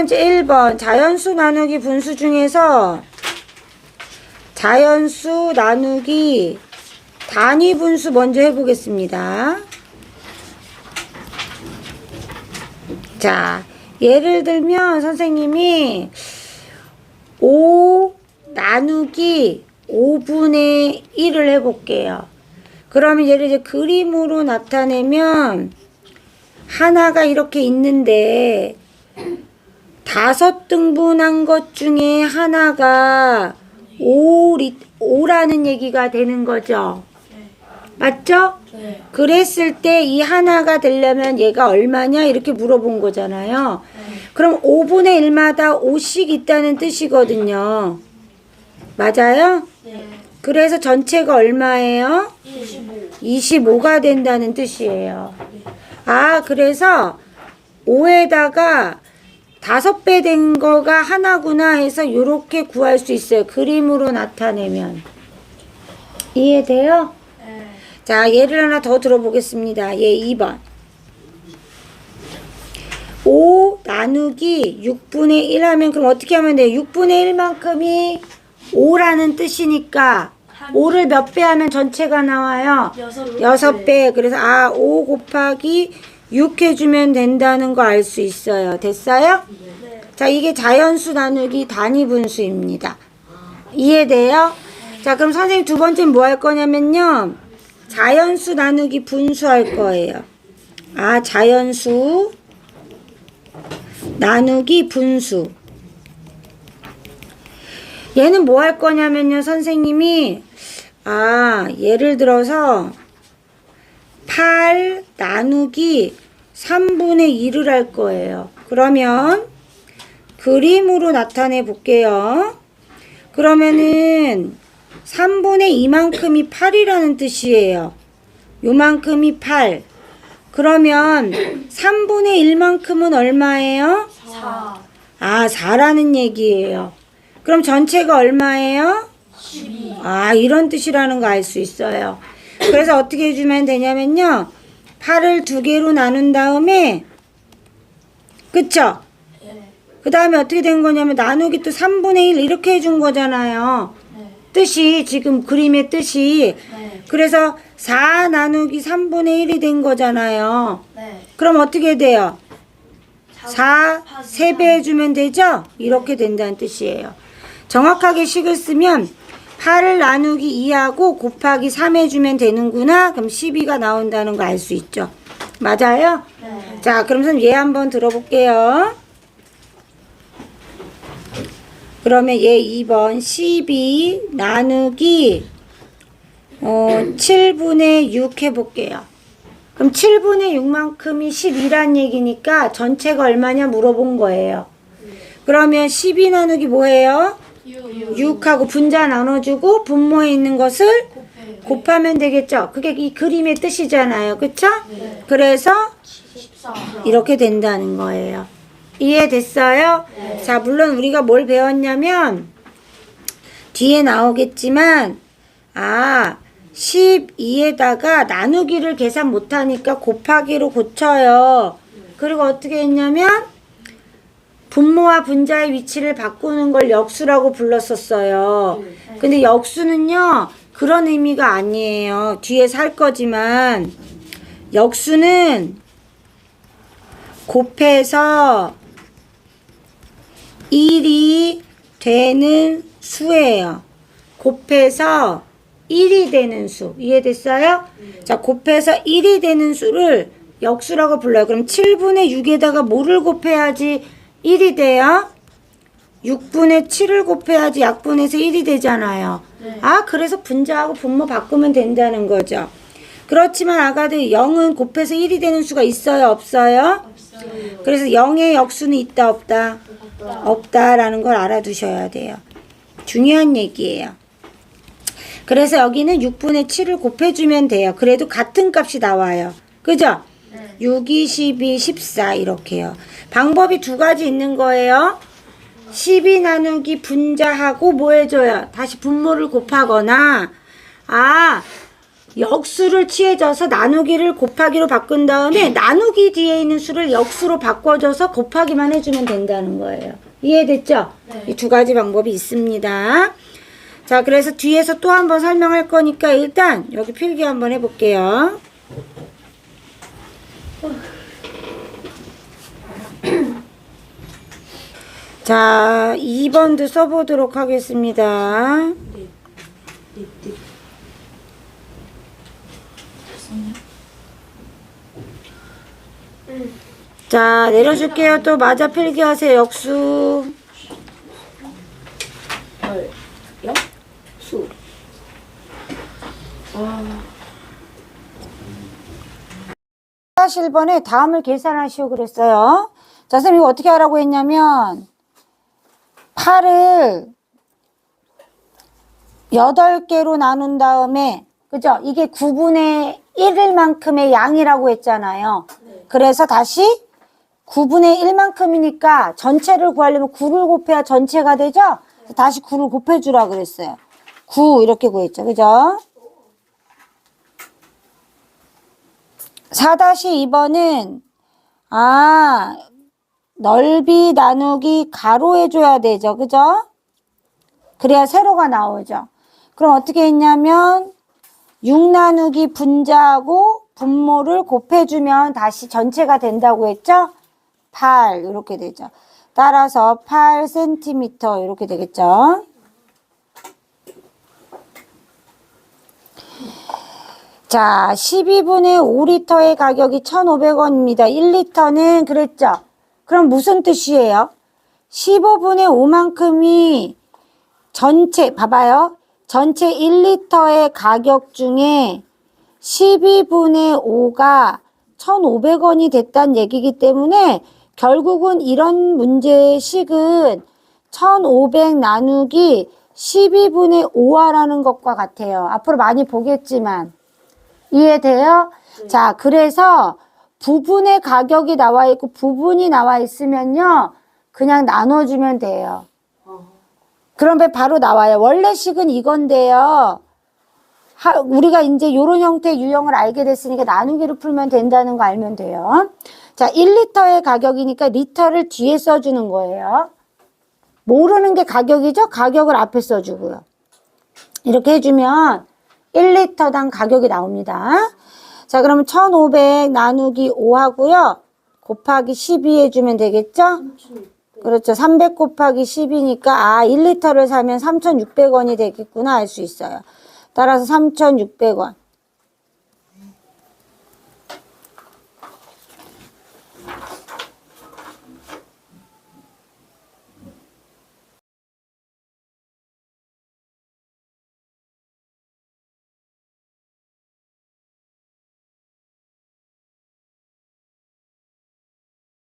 번째 1번 자연수 나누기 분수 중에서 자연수 나누기 단위 분수 먼저 해보겠습니다. 자, 예를 들면 선생님이 5 나누기 5분의 1을 해볼게요. 그러면 얘를 이제 그림으로 나타내면 하나가 이렇게 있는데 다섯 등분한 것 중에 하나가 5, 5라는 얘기가 되는 거죠. 맞죠? 네. 그랬을 때 이 하나가 되려면 얘가 얼마냐 이렇게 물어본 거잖아요. 그럼 5분의 1마다 5씩 있다는 뜻이거든요. 맞아요? 네. 그래서 전체가 얼마예요? 25. 25가 된다는 뜻이에요. 아, 그래서 5에다가 다섯 배 된 거가 하나구나 해서 이렇게 구할 수 있어요. 그림으로 나타내면. 이해돼요? 네. 자, 예를 하나 더 들어보겠습니다. 예, 2번. 5 나누기 6분의 1 하면 그럼 어떻게 하면 돼요? 6분의 1만큼이 5라는 뜻이니까 5를 몇 배 하면 전체가 나와요? 여섯 여섯 배. 그래서 아, 5 곱하기 6 해주면 된다는 거 알 수 있어요. 됐어요? 네. 자, 이게 자연수 나누기 단위 분수입니다. 이해돼요? 자, 그럼 선생님 두 번째는 뭐 할 거냐면요. 자연수 나누기 분수 할 거예요. 아, 자연수 나누기 분수. 얘는 뭐 할 거냐면요. 선생님이 아, 예를 들어서 8 나누기 3분의 1을 할 거예요. 그러면 그림으로 나타내 볼게요. 그러면은 3분의 2만큼이 8이라는 뜻이에요. 요만큼이 8. 그러면 3분의 1만큼은 얼마예요? 4. 아, 4라는 얘기예요. 그럼 전체가 얼마예요? 12. 아, 이런 뜻이라는 거 알 수 있어요. 그래서 어떻게 해주면 되냐면요. 8을 두 개로 나눈 다음에, 그쵸? 네. 그 다음에 어떻게 된 거냐면 나누기 또 3분의 1 이렇게 해준 거잖아요. 네. 뜻이 뜻이, 지금 그림의 뜻이. 네. 그래서 4 나누기 3분의 1이 된 거잖아요. 네. 그럼 어떻게 돼요? 4, 3배 해주면 되죠? 이렇게 된다는 뜻이에요. 정확하게 식을 쓰면 8을 나누기 2하고 곱하기 3 해주면 되는구나. 그럼 12가 나온다는 거 알 수 있죠. 맞아요? 네. 자, 그럼 선생님 얘 한번 들어볼게요. 그러면 얘 2번 12 나누기 어, 7분의 6 해볼게요. 그럼 7분의 6만큼이 12란 얘기니까 전체가 얼마냐 물어본 거예요. 그러면 12 나누기 뭐예요? 6. 6하고 분자 나눠주고 분모에 있는 것을. 곱하면 되겠죠. 그게 이 그림의 뜻이잖아요. 그쵸? 네. 그래서 14. 이렇게 된다는 거예요. 이해됐어요? 네. 자, 물론 우리가 뭘 배웠냐면, 뒤에 나오겠지만, 아, 12에다가 나누기를 계산 못하니까 곱하기로 고쳐요. 그리고 어떻게 했냐면, 분모와 분자의 위치를 바꾸는 걸 역수라고 불렀었어요. 근데 역수는요, 그런 의미가 아니에요. 뒤에 살 거지만, 역수는 곱해서 1이 되는 수예요. 곱해서 1이 되는 수. 이해됐어요? 자, 곱해서 1이 되는 수를 역수라고 불러요. 그럼 7분의 6에다가 뭐를 곱해야지 1이 돼요? 6분의 7을 곱해야지 약분해서 1이 되잖아요. 네. 아, 그래서 분자하고 분모 바꾸면 된다는 거죠. 그렇지만 아가들 0은 곱해서 1이 되는 수가 있어요? 없어요? 없어요. 그래서 0의 역수는 있다 없다? 없다. 없다라는 걸 알아두셔야 돼요. 중요한 얘기예요. 그래서 여기는 6분의 7을 곱해주면 돼요. 그래도 같은 값이 나와요. 그죠? 네. 6, 2, 12, 14 이렇게요. 방법이 두 가지 있는 거예요. 12 나누기 분자하고 뭐 해줘요? 다시 분모를 곱하거나 아 역수를 취해져서 나누기를 곱하기로 바꾼 다음에 나누기 뒤에 있는 수를 역수로 바꿔줘서 곱하기만 해주면 된다는 거예요. 이해됐죠? 네. 이두 가지 방법이 있습니다. 자, 그래서 뒤에서 또 한번 설명할 거니까 일단 여기 필기 한번 해볼게요. 자, 2번도 써보도록 하겠습니다. 자, 내려줄게요. 또 맞아 필기 하세요. 역수. 열. 영. 수. 다 시 1번에 다음을 계산하시오 그랬어요. 자, 선생님 이거 어떻게 하라고 했냐면 8을 8개로 나눈 다음에 그죠? 이게 9분의 1일 만큼의 양이라고 했잖아요. 그래서 다시 9분의 1만큼이니까 전체를 구하려면 9를 곱해야 전체가 되죠? 다시 9를 곱해주라 그랬어요. 9 이렇게 구했죠. 그죠? 4-2번은 아 넓이 나누기 가로 해줘야 되죠. 그죠? 그래야 세로가 나오죠. 그럼 어떻게 했냐면 6 나누기 분자하고 분모를 곱해주면 다시 전체가 된다고 했죠? 8 이렇게 되죠. 따라서 8cm 이렇게 되겠죠. 자, 12분의 5리터의 가격이 1,500원입니다. 1리터는 그랬죠? 그럼 무슨 뜻이에요? 15분의 5만큼이 전체, 봐봐요. 전체 1리터의 가격 중에 12분의 5가 1,500원이 됐다는 얘기이기 때문에 결국은 이런 문제식은 1,500 나누기 12분의 5하라는 것과 같아요. 앞으로 많이 보겠지만. 이해돼요? 자, 그래서 부분의 가격이 나와 있고 부분이 나와 있으면요. 그냥 나눠주면 돼요. 그러면 바로 나와요. 원래 식은 이건데요. 하, 우리가 이제 요런 형태의 유형을 알게 됐으니까 나누기로 풀면 된다는 거 알면 돼요. 자, 1리터의 가격이니까 리터를 뒤에 써주는 거예요. 모르는 게 가격이죠? 가격을 앞에 써주고요. 이렇게 해주면 1리터당 가격이 나옵니다. 자, 그러면 1500 나누기 5 하고요. 곱하기 12 해주면 되겠죠? 그렇죠. 300 곱하기 10이니까, 아, 1리터를 사면 3,600원이 되겠구나 알 수 있어요. 따라서 3,600원.